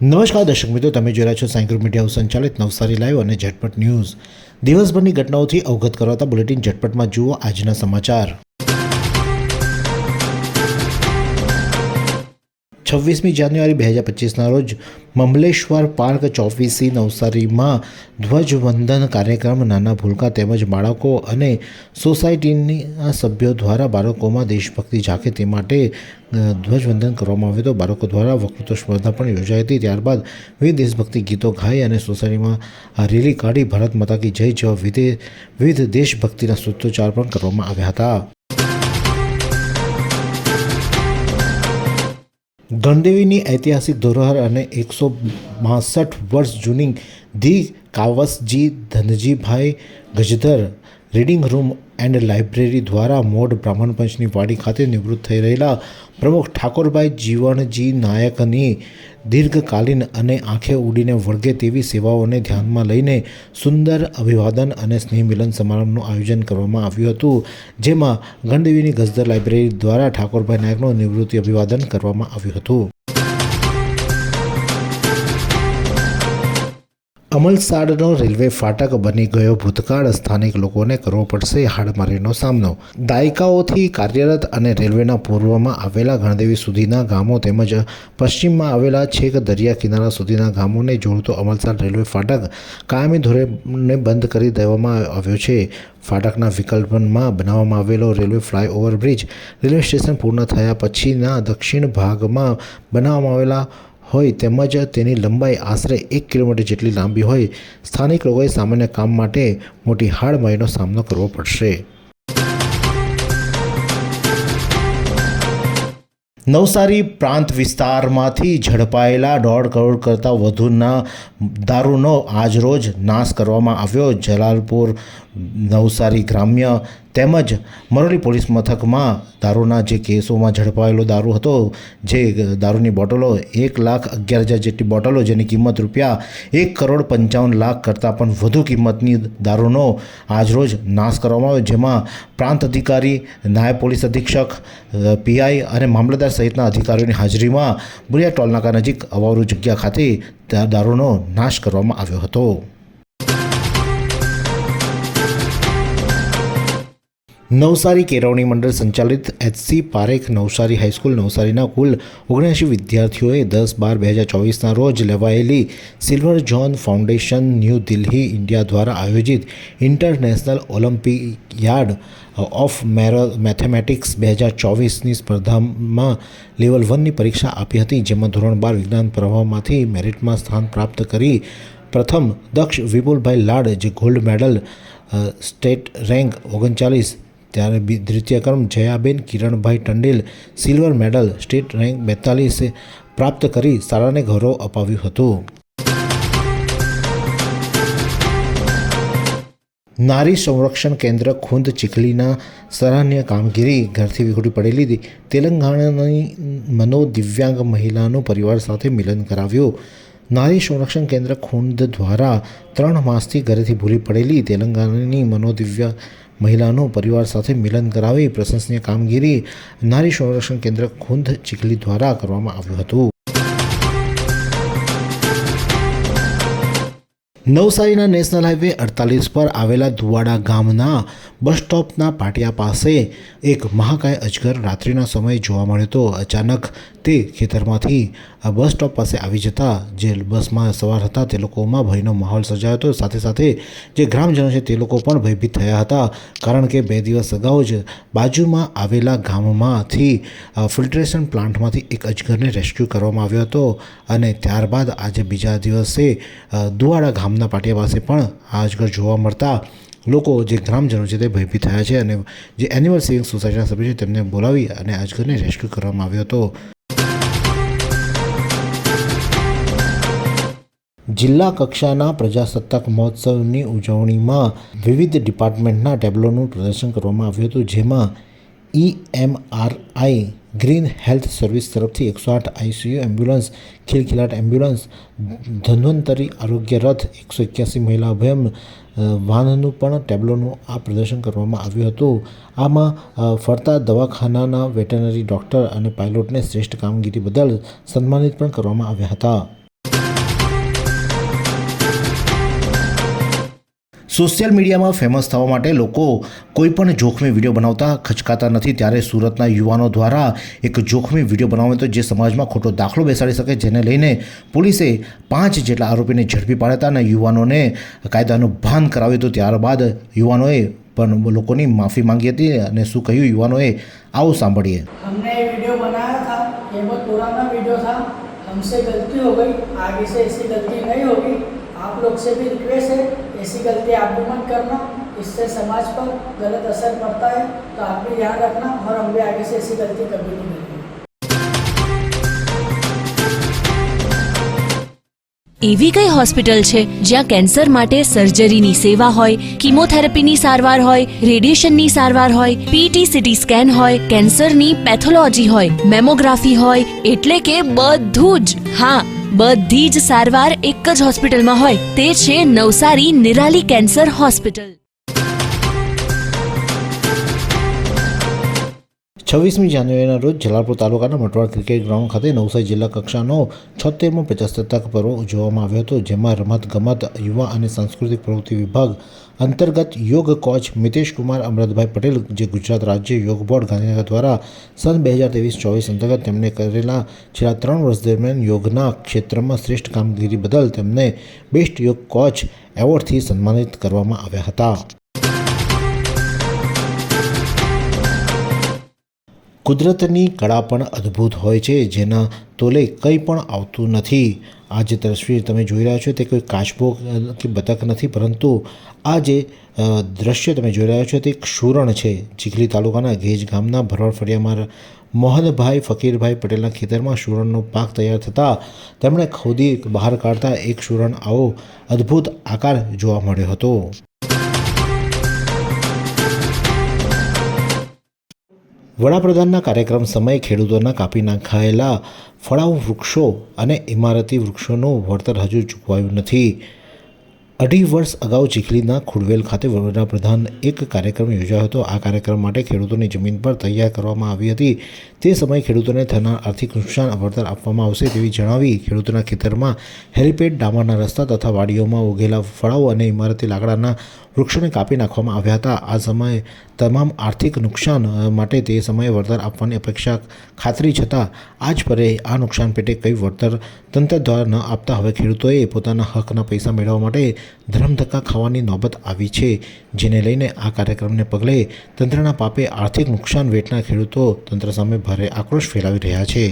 નમસ્કાર, દર્શક મિત્રો, તમે જોઈ રહ્યા છો સાયકલ મીડિયા સંચાલિત નવસારી લાઈવ અને ઝટપટ ન્યૂઝ. દિવસભરની ઘટનાઓથી અવગત કરાવતા બુલેટિન ઝટપટમાં જુઓ આજના સમાચાર. છવ્વીસમી જાન્યુઆરી બે હજાર પચીસના રોજ મમલેશ્વર પાર્ક ચોવીસી નવસારીમાં ધ્વજવંદન કાર્યક્રમ નાના ભૂલકા તેમજ બાળકો અને સોસાયટીના સભ્યો દ્વારા બાળકોમાં દેશભક્તિ જાગે તે માટે ધ્વજવંદન કરવામાં આવ્યું હતું. બાળકો દ્વારા વક્તૃત્વ સ્પર્ધા પણ યોજાઈ હતી. ત્યારબાદ વિવિધ દેશભક્તિ ગીતો ગાઈ અને સોસાયટીમાં રેલી કાઢી ભારત માતા કી જય જેવા વિવિધ દેશભક્તિના સૂત્રોચ્ચાર પણ કરવામાં આવ્યા હતા. ગણદેવીની ઐતિહાસિક ધરોહર અને એકસો બાસઠ વર્ષ જૂની the Kavasji Dhanjibhai Gajdhar reading room and library દ્વારા મોઢ બ્રાહ્મણ પંચની વાડી ખાતે નિવૃત્ત થઈ રહેલા પ્રમુખ ઠાકોરભાઈ જીવણજી નાયકની દીર્ઘકાલીન અને આંખે ઉડીને વળગે તેવી સેવાઓને ધ્યાનમાં લઈને સુંદર અભિવાદન અને સ્નેહ મિલન સમારંભનું આયોજન કરવામાં આવ્યું હતું, જેમાં ગણદેવીની ગઝદર લાઇબ્રેરી દ્વારા ઠાકોરભાઈ નાયકનું નિવૃત્તિ અભિવાદન કરવામાં આવ્યું હતું. અમલસાડનો રેલવે ફાટક બની ગયો. ભૂતકાળ સ્થાનિક લોકોને કરવો પડશે હાડમારીનો સામનો. દાયકાઓથી કાર્યરત અને રેલવેના પૂર્વમાં આવેલા ગણદેવી સુધીના ગામો તેમજ પશ્ચિમમાં આવેલા છેક દરિયા કિનારા સુધીના ગામોને જોડતો અમલસાડ રેલવે ફાટક કાયમી ધોરણે બંધ કરી દેવામાં આવ્યો છે. ફાટકના વિકલ્પમાં બનાવવામાં આવેલો railway flyover bridge railway station પૂર્ણ થયા પછીના દક્ષિણ ભાગમાં બનાવવામાં આવેલા હોય તેમજ તેની લંબાઈ આશરે એક કિલોમીટર જેટલી લાંબી હોય, સ્થાનિક લોકોએ સામાન્ય કામ માટે મોટી હાડમારીનો સામનો કરવો પડશે. નવસારી પ્રાંત વિસ્તારમાંથી ઝડપાયેલા દોઢ કરોડ કરતાં વધુના દારૂનો આજરોજ નાશ કરવામાં આવ્યો. જલાલપુર, નવસારી ગ્રામ્ય તેમજ મરોલી પોલીસ મથકમાં દારૂના જે કેસોમાં ઝડપાયેલો દારૂ હતો, જે દારૂની બોટલો એક લાખ અગિયાર હજાર જેટલી બોટલો જેની કિંમત રૂપિયા એક કરોડ પંચાવન લાખ કરતાં પણ વધુ કિંમતની દારૂનો આજરોજ નાશ કરવામાં આવ્યો. જેમાં પ્રાંત અધિકારી, નાયબ પોલીસ અધિક્ષક પીઆઈ અને મામલતદાર સહિતના અધિકારીઓની હાજરીમાં બુરિયા ટોલનાકા નજીક અવાવરૂ જગ્યા ખાતે દારૂનો નાશ કરવામાં આવ્યો હતો. નવસારી કેળવણી મંડળ સંચાલિત એચસી પારેખ નવસારી હાઈસ્કૂલ નવસારીના કુલ ઓગણએંશી વિદ્યાર્થીઓએ દસ બાર બે હજાર ચોવીસના રોજ લેવાયેલી silver zone foundation New Delhi India દ્વારા આયોજિત ઇન્ટરનેશનલ ઓલિમ્પિક યાર્ડ ઓફ મેરો, મેથેમેટિક્સ બે હજાર ચોવીસની સ્પર્ધામાં લેવલ વનની પરીક્ષા આપી હતી, જેમાં ધોરણ બાર વિજ્ઞાન પ્રવાહમાંથી મેરિટમાં સ્થાન પ્રાપ્ત કરી પ્રથમ દક્ષ વિપુલભાઈ લાડ, જે ગોલ્ડ મેડલ સ્ટેટ રેન્ક ઓગણચાલીસ ત્યારે દ્વિતીય Jayaben Kiranbhai Tandel silver medal state rank બેતાલીસ પ્રાપ્ત કરી શાળાને ગૌરવ અપાવ્યું હતું. નારી સંરક્ષણ કેન્દ્ર ખુંદ ચીખલીના સરાહનીય કામગીરી ઘરથી વિખૂટી પડેલી તેલંગાણાની મનોદિવ્યાંગ મહિલાનું પરિવાર સાથે મિલન કરાવ્યું. નારી સંરક્ષણ કેન્દ્ર ખુંદ દ્વારા ત્રણ માસથી ઘરેથી ભૂલી પડેલી તેલંગાણાની મનોદિવ્ય મહિલાનો પરિવાર સાથે મિલન કરાવી પ્રશંસનીય કામગીરી નારી સંરક્ષણ કેન્દ્ર ખુંદ ચીખલી દ્વારા કરવામાં આવ્યું હતું. નવસારીના નેશનલ હાઈવે અડતાલીસ પર આવેલા ધુવાડા ગામના બસ સ્ટોપના પાટિયા પાસે એક મહાકાય અજગર રાત્રિના સમયે જોવા મળ્યો હતો. અચાનક તે ખેતરમાંથી બસ સ્ટોપ પાસે આવી જતા જે બસમાં સવાર હતા તે લોકોમાં ભયનો માહોલ સર્જાયો હતો. સાથે સાથે જે ગ્રામજનો છે તે લોકો પણ ભયભીત થયા હતા કારણ કે બે દિવસ અગાઉ જ બાજુમાં આવેલા ગામમાંથી ફિલ્ટરેશન પ્લાન્ટમાંથી એક અજગરને રેસ્ક્યુ કરવામાં આવ્યો હતો અને ત્યારબાદ આજે બીજા દિવસે અ, દુવાડા ગામના પાટિયા પાસે પણ આ જોવા મળતા લોકો જે ગ્રામજનો છે તે ભયભીત થયા છે અને જે એનિમલ સેવિંગ સોસાયટીના સભ્યો છે તેમને બોલાવી અને અજગરને રેસ્ક્યુ કરવામાં આવ્યો હતો. જિલ્લા કક્ષાના પ્રજાસત્તાક મહોત્સવની ઉજવણીમાં વિવિધ ડિપાર્ટમેન્ટના ટેબ્લોનું પ્રદર્શન કરવામાં આવ્યું હતું, જેમાં ઈએમઆરઆઈ ગ્રીન હેલ્થ સર્વિસ તરફથી એકસો આઠ ICU ambulance, Khilkhilat ambulance, Dhanvantari Arogya Rath, એકસો એક્યાસી મહિલા અભયમ વાહનનું પણ ટેબ્લોનું આ પ્રદર્શન કરવામાં આવ્યું હતું. આમાં ફરતા દવાખાનાના વેટરનરી ડૉક્ટર અને પાયલોટને શ્રેષ્ઠ કામગીરી બદલ સન્માનિત પણ કરવામાં આવ્યા હતા. સોશિયલ મીડિયામાં ફેમસ થવા માટે લોકો કોઈ પણ જોખમી વિડીયો બનાવતા ખચકાતા નથી ત્યારે સુરતના યુવાનો દ્વારા એક જોખમી વિડીયો બનાવ્યો હતો જે સમાજમાં ખોટો દાખલો બેસાડી શકે જેને લઈને પોલીસે પાંચ જેટલા આરોપીને ઝડપી પાડ્યા હતા અને યુવાનોને કાયદાનું ભાન કરાવ્યું હતું ત્યારબાદ યુવાનોએ પણ લોકોની માફી માંગી હતી અને શું કહ્યું યુવાનોએ આવો સાંભળીએ हमने ये वीडियो बनाया था ये बहुत पुराना वीडियो था हमसे गलती हो गई आगे से ऐसी गलती नहीं होगी आप लोग से भी रिक्वेस्ट है ऐसी गलती आप भी मत करना इससे समाज पर गलत असर पड़ता है तो आप भी ध्यान रखना और हम भी आगे से ऐसी गलती कभी नहीं करेंगे એવી કઈ હોસ્પિટલ છે જ્યાં કેન્સર માટે સર્જરીની સેવા હોય કિમોથેરાપીની સારવાર હોય રેડિયેશનની સારવાર હોય પીટી સીટી સ્કેન હોય કેન્સરની પેથોલોજી હોય મેમોગ્રાફી હોય એટલે કે બધું જ હા બધી જ સારવાર એક જ હોસ્પિટલમાં હોય. તે છે નવસારી નિરાલી કેન્સર હોસ્પિટલ. છવ્વીસમી જાન્યુઆરીના રોજ જલાલપુર તાલુકાના મટવાડ ક્રિકેટ ગ્રાઉન્ડ ખાતે નવસારી જિલ્લા કક્ષાનો છોતેરમો પ્રજાસત્તાક પર્વ ઉજવવામાં આવ્યો હતો, જેમાં રમત ગમત યુવા અને સાંસ્કૃતિક પ્રવૃત્તિ વિભાગ અંતર્ગત યોગ કોચ મિતેશ કુમાર અમૃતભાઈ પટેલ જે ગુજરાત રાજ્ય યોગ બોર્ડ ગાંધીનગર દ્વારા સન બે હજાર ત્રેવીસ ચોવીસ અંતર્ગત તેમણે કરેલા છેલ્લા ત્રણ વર્ષ દરમિયાન યોગના ક્ષેત્રમાં શ્રેષ્ઠ કામગીરી બદલ તેમને બેસ્ટ યોગ કોચ એવોર્ડથી સન્માનિત કરવામાં આવ્યા હતા. કુદરતની કળા પણ અદ્ભુત હોય છે, જેના તોલે કંઈ પણ આવતું નથી. આ જે તસવીર તમે જોઈ રહ્યા છો, તે કોઈ કાચબો કે બતક નથી, પરંતુ આ જે દ્રશ્ય તમે જોઈ રહ્યા છો, તે એક શૂરણ છે. ચીખલી તાલુકાના ગેજ ગામના ભરવાડ ફળિયામાં મોહનભાઈ ફકીરભાઈ પટેલના ખેતરમાં શૂરણનો પાક તૈયાર થતાં તેમણે ખોદી બહાર કાઢતા એક શૂરણ આવો અદ્ભુત આકાર જોવા મળ્યો હતો. વડાપ્રધાનના કાર્યક્રમ સમયે ખેડૂતોના કાપી નાખાયેલા ફળાઉ વૃક્ષો અને ઇમારતી વૃક્ષોનું વળતર હજુ ચૂકવાયું નથી. અઢી વર્ષ અગાઉ ચીખલીના ખુડવેલ ખાતે વડાપ્રધાન એક કાર્યક્રમ યોજાયો હતો. આ કાર્યક્રમ માટે ખેડૂતોની જમીન પર તૈયાર કરવામાં આવી હતી. તે સમયે ખેડૂતોને થનાર આર્થિક નુકસાન વળતર આપવામાં આવશે તેવી જણાવી ખેડૂતોના ખેતરમાં હેલિપેડ ડામરના રસ્તા તથા વાડીઓમાં ઉગેલા ફળાઓ અને ઇમારતી લાકડાના વૃક્ષોને કાપી નાખવામાં આવ્યા હતા. આ સમયે તમામ આર્થિક નુકસાન માટે તે સમયે વળતર આપવાની અપેક્ષા ખાતરી છતાં આજ પરે આ નુકસાન પેટે કંઈ વળતર તંત્ર દ્વારા ન આપતા હવે ખેડૂતોએ પોતાના હકના પૈસા મેળવવા માટે ધરમધક્કા ખાવાની નોબત આવી છે, જેને લઈને આ કાર્યક્રમને પગલે તંત્રના પાપે આર્થિક નુકસાન વેઠના ખેડૂતો તંત્ર સામે ભારે આક્રોશ ફેલાવી રહ્યા છે.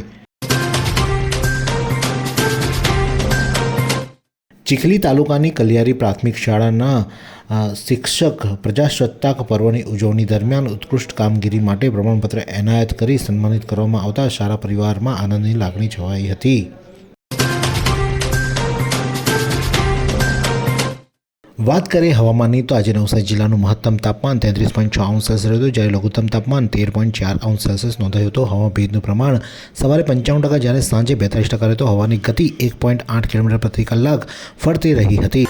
ચીખલી તાલુકાની કલિયારી પ્રાથમિક શાળાના શિક્ષક પ્રજાસત્તાક પર્વની ઉજવણી દરમિયાન ઉત્કૃષ્ટ કામગીરી માટે પ્રમાણપત્ર એનાયત કરી સન્માનિત કરવામાં આવતા શાળા પરિવારમાં આનંદની લાગણી છવાઈ હતી. વાત કરીએ હવામાનની, તો આજે નવસારી જિલ્લાનું મહત્તમ તાપમાન તેત્રીસ પોઈન્ટ છ અંશ સેલ્સિયસ રહ્યું હતું, જ્યારે લઘુત્તમ તાપમાન તેર પોઈન્ટ ચાર અંશ સેલ્સિયસ નોંધાયું હતું. હવા ભેજનું પ્રમાણ સવારે પંચાવન ટકા, જ્યારે સાંજે બેતાલીસ ટકા રહ્યું હતું હવાની ગતિ એક પોઈન્ટ આઠ કિલોમીટર પ્રતિ કલાક ફરતી રહી હતી.